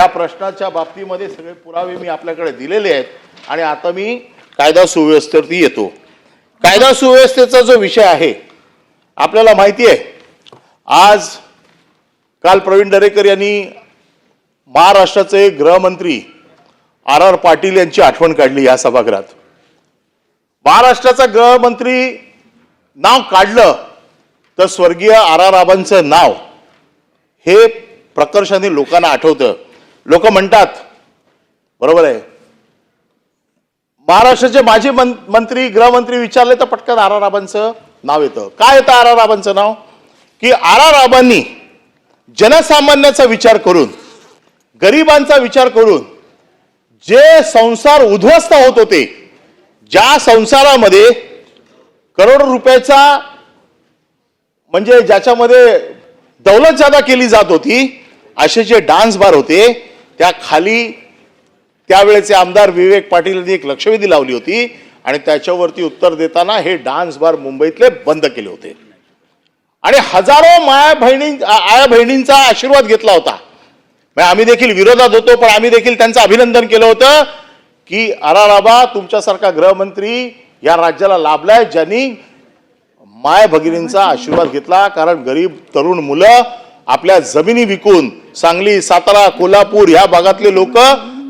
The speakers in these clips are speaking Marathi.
या प्रश्नाच्या बाबतीमध्ये सगळे पुरावे मी आपल्याकडे दिलेले आहेत आणि आता मी कायदा सुव्यवस्थेवरती येतो. कायदा सुव्यवस्थेचा जो विषय आहे आपल्याला माहिती आहे आज काल प्रवीण दरेकर यांनी महाराष्ट्राचे गृहमंत्री आर आर पाटील यांची आठवण काढली या सभागृहात. महाराष्ट्राचा गृहमंत्री नाव काढलं तर स्वर्गीय आर आर आबांचं नाव हे प्रकर्षाने लोकांना आठवतं. लोक म्हणतात बरोबर आहे. महाराष्ट्राचे माजी मं- मंत्री गृहमंत्री विचारले तर पटकन आर आर राबांचं नाव येतं. काय येतं आर आर राबांचं नाव? की आर आर राबांनी जनसामान्याचा विचार करून गरिबांचा विचार करून जे संसार उद्ध्वस्त होत होते ज्या संसारामध्ये करोड रुपयाचा म्हणजे ज्याच्यामध्ये दौलत जादा केली जात होती असे जे डान्स बार होते त्या खाली त्यावेळेचे आमदार विवेक पाटील यांनी एक लक्षवेधी लावली होती आणि त्याच्यावरती उत्तर देताना हे डान्स बार मुंबईतले बंद केले होते. आणि हजारो माया बहिणी आया बहिणींचा आशीर्वाद घेतला होता. म्हणजे आम्ही देखील विरोधात होतो पण आम्ही देखील त्यांचं अभिनंदन केलं होतं की अराराबा तुमच्यासारखा गृहमंत्री या राज्याला लाभलाय ज्यांनी माय भगिनींचा आशीर्वाद घेतला कारण गरीब तरुण मुलं आपल्या जमिनी विकून सांगली सातारा कोल्हापूर ह्या भागातले लोक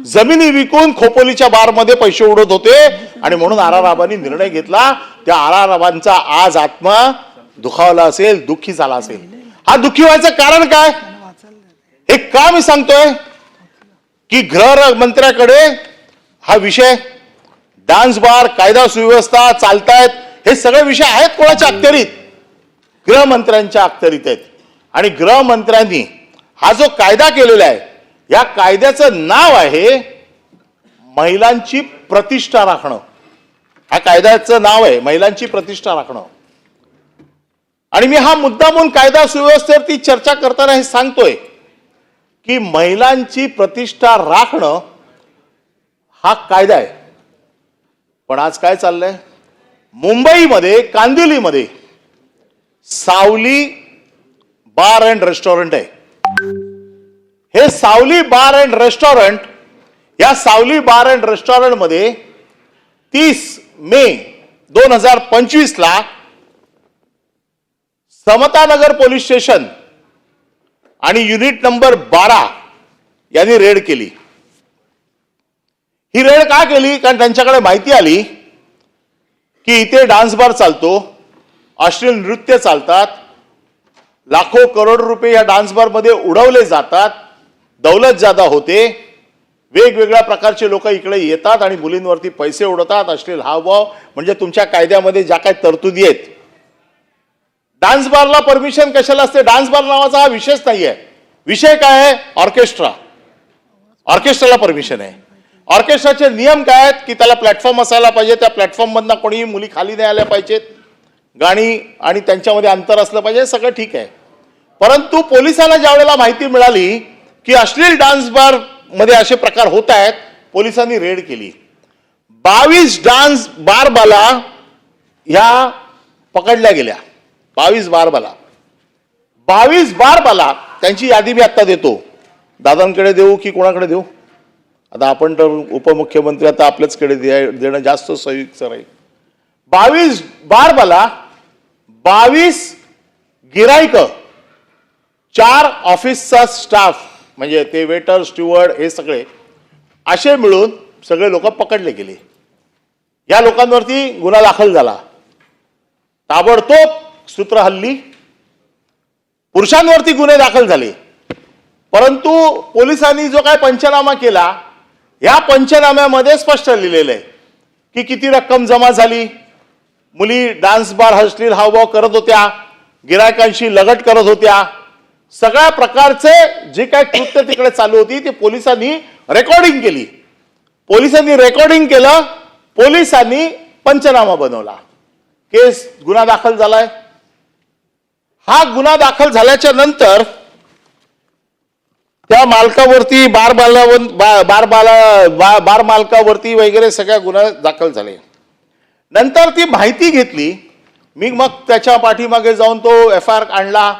जमिनी विकून खोपोलीच्या बारमध्ये पैसे उडत होते. आणि म्हणून आराराबांनी निर्णय घेतला त्या आराराबांचा आज आत्मा दुखावला असेल दुःखी झाला असेल. हा दुःखी व्हायचं कारण काय? हे का मी सांगतोय की गृहमंत्र्याकडे हा विषय डान्स बार कायदा सुव्यवस्था चालतायत हे सगळे विषय आहेत कोणाच्या अखत्यारीत? गृहमंत्र्यांच्या अखत्यारीत आहेत. आणि गृहमंत्र्यांनी हा जो कायदा केलेला आहे या कायद्याचं नाव आहे महिलांची प्रतिष्ठा राखणं. हा कायद्याचं नाव आहे महिलांची प्रतिष्ठा राखणं. आणि मी हा मुद्दा म्हणून कायदा सुव्यवस्थेवरती चर्चा करताना हे सांगतोय की महिलांची प्रतिष्ठा राखणं हा कायदा आहे. पण आज काय चाललंय? मुंबईमध्ये कांदिवलीमध्ये सावली बार अँड रेस्टॉरंट आहे. हे सावली बार अँड रेस्टॉरंट या सावली बार अँड रेस्टॉरंटमध्ये तीस मे दोन हजार पंचवीस ला समतानगर पोलीस स्टेशन आणि युनिट नंबर बारा यांनी रेड केली. ही रेड का केली? कारण त्यांच्याकडे माहिती आली की इथे डान्स बार चालतो अश्लील नृत्य चालतात लाखो करोड रुपये या डान्स बारमध्ये उडवले जातात. दौलत जादा होते वेगवेगळ्या प्रकारचे लोक इकडे येतात आणि मुलींवरती पैसे उडवतात अश्लील हावभाव म्हणजे तुमच्या कायद्यामध्ये ज्या काही तरतुदी आहेत. डान्स बारला परमिशन कशाला असते? डान्स बार नावाचा हा विषयच आहे विषय काय आहे? ऑर्केस्ट्रा ऑर्केस्ट्राला परमिशन आहे. ऑर्केस्ट्राचे नियम काय आहेत? की त्याला प्लॅटफॉर्म असायला पाहिजे. त्या प्लॅटफॉर्ममधनं कोणीही मुली खाली नाही आल्या पाहिजेत. गाणी आणि त्यांच्यामध्ये अंतर असलं पाहिजे. सगळं ठीक आहे. परंतु पोलिसांना ज्या वेळेला माहिती मिळाली की अश्लील डान्स बारमध्ये असे प्रकार होत आहेत पोलिसांनी रेड केली. बावीस डान्स बार बाला ह्या पकडल्या गेल्या. बावीस बार बाला बावीस बार बाला त्यांची यादी मी आत्ता देतो. दादांकडे देऊ की कोणाकडे देऊ? आता आपण तर उपमुख्यमंत्री आता आपल्याचकडे दे देणं जास्त संयुक्त राहील. बावीस बार बाला बावीस गिरायक चार ऑफिसचा स्टाफ म्हणजे ते वेटर स्टुअर्ड हे सगळे असे मिळून सगळे लोक पकडले गेले. या लोकांवरती गुन्हा दाखल झाला. ताबडतोब सूत्र हल्ली. पुरुषांवरती गुन्हे दाखल झाले. परंतु पोलिसांनी जो काय पंचनामा केला या पंचनाम्यामध्ये स्पष्ट लिहिलेलं आहे की किती रक्कम जमा झाली. मुली डान्स बार हसलील हावभाव करत होत्या. गिरायकांशी लगट करत होत्या. सगळ्या प्रकारचे जे काय कृत्य तिकडे चालू होती ती पोलिसांनी रेकॉर्डिंग केली. पोलिसांनी रेकॉर्डिंग केलं पोलिसांनी पंचनामा बनवला. केस गुन्हा दाखल झालाय. हा गुन्हा दाखल झाल्याच्यानंतर त्या मालकावरती बार बालावर बा- बार बाला बा- बार मालकावरती वगैरे सगळ्या गुन्हा दाखल झाले. नंतर ती माहिती घेतली. मी मग त्याच्या पाठीमागे जाऊन तो एफ आय आर आणला.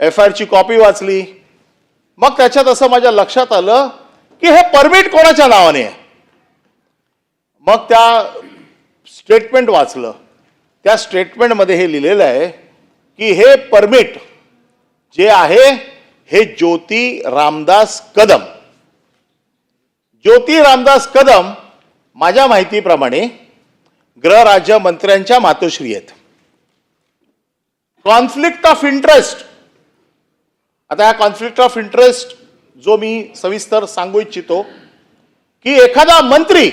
एफ आय आरची कॉपी वाचली. मग त्याच्यात असं माझ्या लक्षात आलं की हे परमिट कोणाच्या नावाने आहे? मग त्या स्टेटमेंट वाचलं. त्या स्टेटमेंटमध्ये हे लिहिलेलं आहे की हे परमिट जे आहे हे ज्योती रामदास कदम. ज्योती रामदास कदम माझ्या माहितीप्रमाणे गृहराज्यमंत्र्यांच्या मातोश्री आहेत. कॉन्फ्लिक्ट ऑफ इंटरेस्ट आता या कॉन्फ्लिक्ट ऑफ इंटरेस्ट जो मी सविस्तर सांगू इच्छितो की एखादा मंत्री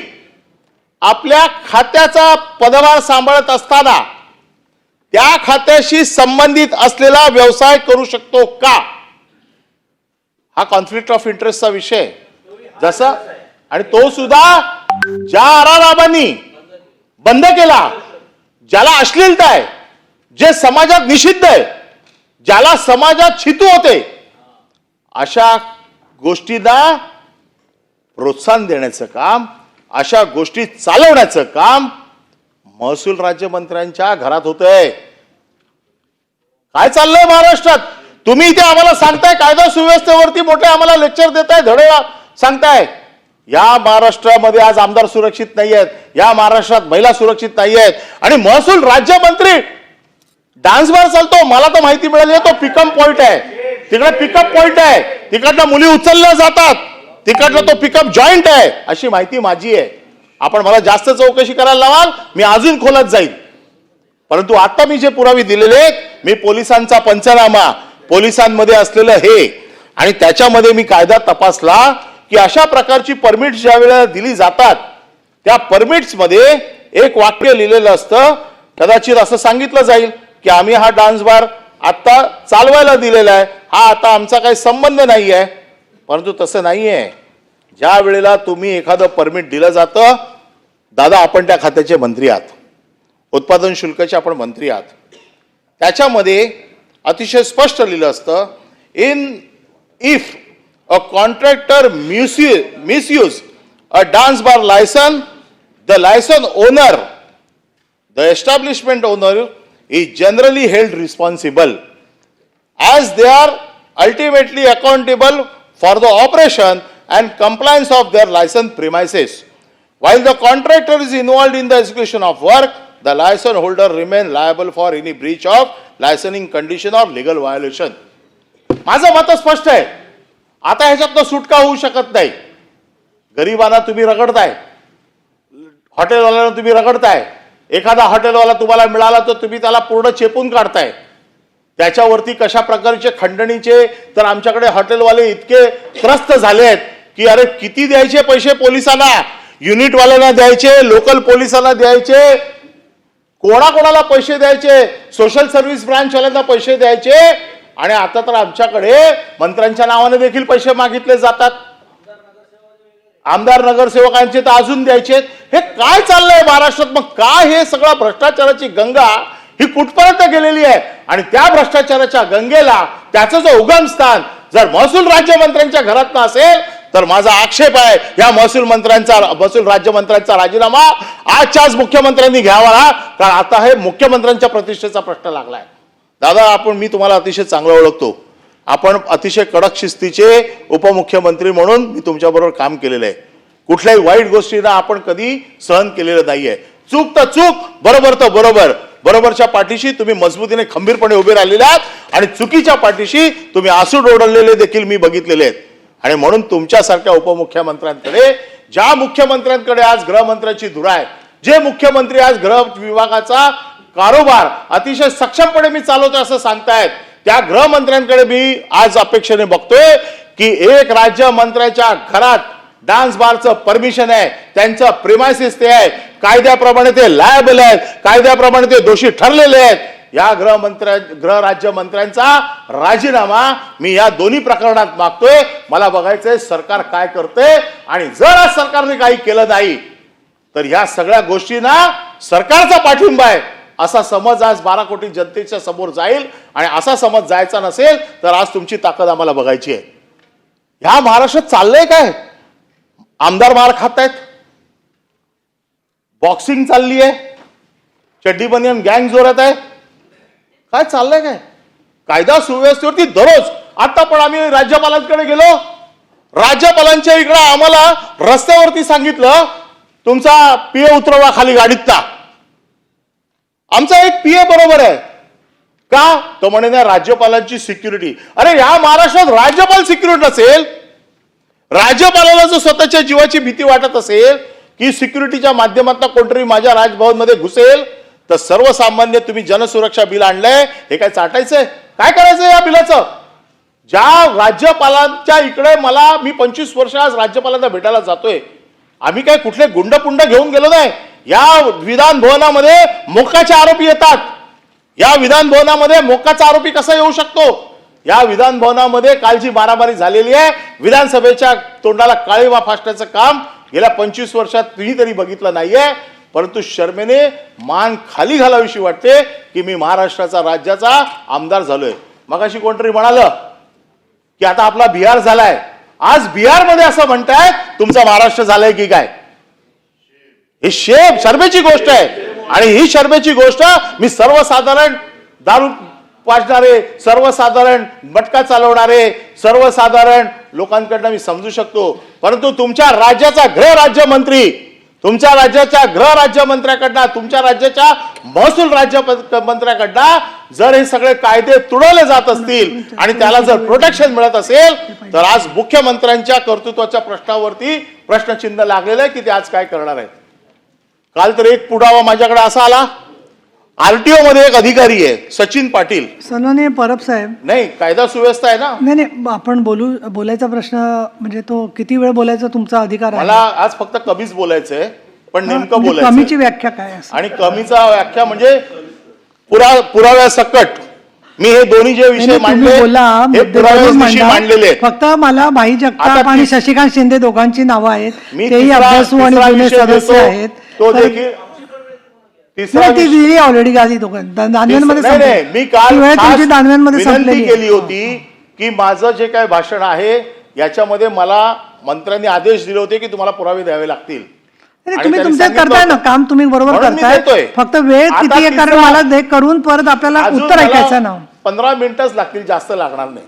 आपल्या खात्याचा पदभार सांभाळत असताना त्या खात्याशी संबंधित असलेला व्यवसाय करू शकतो का? हा कॉन्फ्लिक्ट ऑफ इंटरेस्टचा विषय जसा आणि तो सुद्धा ज्या आराराबांनी बंद केला ज्याला अश्लीलता आहे जे समाजात निषिद्ध आहे ज्याला समाजात छितू होते अशा गोष्टींना प्रोत्साहन देण्याचं काम अशा गोष्टी चालवण्याचं काम महसूल राज्यमंत्र्यांच्या घरात होतंय. काय चाललंय महाराष्ट्रात? तुम्ही इथे आम्हाला सांगताय कायदा सुव्यवस्थेवरती मोठे आम्हाला लेक्चर देताय धडे सांगताय. या महाराष्ट्रामध्ये आज आमदार सुरक्षित नाही आहेत या महाराष्ट्रात महिला सुरक्षित नाही आहेत आणि महसूल राज्यमंत्री डान्स बार चालतो मला तर माहिती मिळाली तो पिकअप पॉइंट आहे. तिकडे पिकअप पॉइंट आहे. तिकडनं मुली उचलल्या जातात. तिकडला तो पिकअप जॉईंट आहे. अशी माहिती माझी आहे. आपण मला जास्त चौकशी करायला लावाल मी अजून खोलात जाईल. परंतु आता मी जे पुरावे दिलेले आहेत मी पोलिसांचा पंचनामा पोलिसांमध्ये असलेलं हे आणि त्याच्यामध्ये मी कायदा तपासला की अशा प्रकारची परमिट ज्या वेळेला दिली जातात त्या परमिट्समध्ये एक वाक्य लिहिलेलं असतं कदाचित असं सांगितलं जाईल. की आम्ही हा डान्स बार आता चालवायला दिलेला आहे. हा आता आमचा काही संबंध नाही आहे परंतु तसं नाही आहे ज्या वेळेला तुम्ही एखादं परमिट दिलं जातं दादा आपण त्या खात्याचे मंत्री आहात. उत्पादन शुल्काचे आपण मंत्री आहात. त्याच्यामध्ये अतिशय स्पष्ट लिहिलं असतं in if a contractor misu misuse a dance bar licence the licence owner the establishment owner is generally held responsible as they are ultimately accountable for the operation and compliance of their licensed premises. While the contractor is involved in the execution of work, the license holder remain liable for any breach of licensing condition or legal violation. माझं मत स्पष्ट आहे आता ह्याच्यातनं सुटका होऊ शकत नाही गरिबांना तुम्ही रगडताय हॉटेलवाल्यांना तुम्ही रगडताय एखादा हॉटेलवाला तुम्हाला मिळाला तर तुम्ही त्याला पूर्ण चेपून काढताय. त्याच्यावरती कशा प्रकारचे खंडणीचे तर आमच्याकडे हॉटेलवाले इतके त्रस्त झाले आहेत की अरे किती द्यायचे पैसे पोलिसांना? युनिटवाल्यांना द्यायचे लोकल पोलिसांना द्यायचे. कोणाकोणाला पैसे द्यायचे? सोशल सर्व्हिस ब्रांचवाल्यांना पैसे द्यायचे. आणि आता तर आमच्याकडे मंत्र्यांच्या नावाने देखील पैसे मागितले जातात. आमदार नगरसेवकांचे तर अजून द्यायचे हे काय चाललंय महाराष्ट्रात? मग काय हे सगळं भ्रष्टाचाराची गंगा ही कुठपर्यंत गेलेली आहे? आणि त्या भ्रष्टाचाराच्या गंगेला त्याचं जो उगमस्थान जर महसूल राज्यमंत्र्यांच्या घरात असेल तर माझा आक्षेप आहे या महसूल मंत्र्यांचा महसूल राज्यमंत्र्यांचा राजीनामा आजच्या आज मुख्यमंत्र्यांनी घ्यावा कारण आता हे मुख्यमंत्र्यांच्या प्रतिष्ठेचा प्रश्न लागलाय. दादा आपण मी तुम्हाला अतिशय चांगलं ओळखतो. आपण अतिशय कडक शिस्तीचे उपमुख्यमंत्री म्हणून मी तुमच्याबरोबर काम केलेलं आहे. कुठल्याही वाईट गोष्टींना आपण कधी सहन केलेलं नाही आहे चूक तर चूक बरोबर तर बरोबर. बरोबरच्या पाठीशी तुम्ही मजबूतीने खंबीरपणे उभे राहिलेले आहात आणि चुकीच्या पाठीशी तुम्ही आसूड ओढलेले देखील मी बघितलेले आहेत. आणि म्हणून तुमच्यासारख्या उपमुख्यमंत्र्यांकडे ज्या मुख्यमंत्र्यांकडे आज गृहमंत्र्यांची धुरा आहे जे मुख्यमंत्री आज गृह विभागाचा कारोबार अतिशय सक्षमपणे मी चालवतो असं सांगतायत त्या गृहमंत्र्यांकडे मी आज अपेक्षेने बघतोय की एक राज्य मंत्र्याच्या घरात डान्स बारचं परमिशन आहे त्यांचं प्रिमायसिस ते आहे. कायद्याप्रमाणे ते लायबल आहेत कायद्याप्रमाणे ते दोषी ठरलेले आहेत. या गृहमंत्र्या गृह राज्यमंत्र्यांचा राजीनामा मी या दोन्ही प्रकरणात मागतोय. मला बघायचंय सरकार काय करते आणि जर आज सरकारने काही केलं नाही तर ह्या सगळ्या गोष्टींना सरकारचा पाठिंबा आहे. असा समज आज बारा कोटी जनतेच्या समोर जाईल आणि असा समज जायचा नसेल तर आज तुमची ताकद आम्हाला बघायची आहे. ह्या महाराष्ट्रात चाललंय काय? आमदार मार खात आहेत बॉक्सिंग चालली आहे चड्डी बनियन गँग जोरात आहे. काय चाललंय काय? कायदा सुव्यवस्थेवरती दररोज आता पण आम्ही राज्यपालांकडे गेलो. राज्यपालांच्या इकडे आम्हाला रस्त्यावरती सांगितलं तुमचा पिय उतरवा खाली गाडीतला. आमचा एक पीए बरोबर आहे. का? तो म्हणे ना राज्यपालांची सिक्युरिटी. अरे या महाराष्ट्रात राज्यपाल सिक्युरिटी नसेल राज्यपालाला जर स्वतःच्या जीवाची भीती वाटत असेल की सिक्युरिटीच्या माध्यमातून कोणतरी माझ्या राजभवनमध्ये घुसेल तर सर्वसामान्य तुम्ही जनसुरक्षा बिल आणलंय हे काय चाटायचंय? काय करायचंय या बिलाचं? ज्या राज्यपालांच्या इकडे मला मी पंचवीस वर्ष आज राज्यपालांना भेटायला जातोय. आम्ही काय कुठले गुंडपुंड घेऊन गेलो नाही? या विधान भवनामध्ये मोकाचे आरोपी येतात. या विधान भवनामध्ये मोकाचा आरोपी कसा येऊ शकतो? या विधान भवनामध्ये कालची मारामारी झालेली आहे. विधानसभेच्या तोंडाला काळीमा फासण्याचं काम गेल्या पंचवीस वर्षात तुम्ही तरी बघितलं नाहीये. परंतु शर्मेने मान खाली घालावीशी वाटते की मी महाराष्ट्राचा राज्याचा आमदार झालोय. मगाशी कोणतरी म्हणालं की आता आपला बिहार झालाय. आज बिहारमध्ये असं म्हणताय तुमचा महाराष्ट्र झालाय की काय? ही शेप शर्मेची गोष्ट आहे. आणि ही शर्मेची गोष्ट मी सर्वसाधारण दारू वाचणारे सर्वसाधारण मटका चालवणारे सर्वसाधारण लोकांकडनं मी समजू शकतो. परंतु तुमच्या राज्याचा गृहराज्यमंत्री तुमच्या राज्याच्या गृहराज्यमंत्र्याकडनं तुमच्या राज्याच्या महसूल राज्य मंत्र्याकडनं जर हे सगळे कायदे तुडवले जात असतील आणि त्याला जर प्रोटेक्शन मिळत असेल तर आज मुख्यमंत्र्यांच्या कर्तृत्वाच्या प्रश्नावरती प्रश्नचिन्ह लागलेलं आहे की ते आज काय करणार आहे काल तर एक पुरावा माझ्याकडे असा आला. आरटीओ मध्ये एक अधिकारी आहे सचिन पाटील. सन्माननीय परब साहेब. नाही कायदा सुव्यवस्था आहे ना? नाही नाही आपण बोलू बोलायचा प्रश्न म्हणजे तो किती वेळ बोलायचा तुमचा अधिकार आहे? मला आज फक्त कमीच बोलायचंय पण नेमकं म्हणजे बोलायचं कमीची व्याख्या काय आणि कमीचा व्याख्या म्हणजे पुरा पुराव्या सकट. मी हे दोन्ही जे नाही, विषय नाही, मांडले बोला हे मांडा. मांडलेले आहेत. फक्त मला भाई आता जगताप आणि ती- शशिकांत शिंदे दोघांची नावं आहेत. मी तेही तिसरा- अभ्यासू आणि तिसरा जुने विषय सदस्य देतो. आहेत. तो देखील तिसरा ऑलरेडी दानव्यांमध्ये मी काल दानव्यांमध्ये विनंती. केली होती की माझं जे काही भाषण आहे याच्यामध्ये मला मंत्र्यांनी आदेश दिले होते की तुम्हाला पुरावे द्यावे लागतील. तुम्ही तुमच्या करताय ना. काम तुम्ही बरोबर करताय. फक्त वेळ किती आहे? कारण मला करून परत आपल्याला उत्तर ऐकायचं ना पंधरा मिनिटच लागतील जास्त लागणार नाही.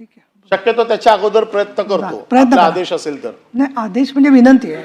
ठीक आहे. शक्यतो त्याच्या अगोदर प्रयत्न करतो. प्रयत्न. आदेश असेल तर. नाही आदेश म्हणजे विनंती आहे.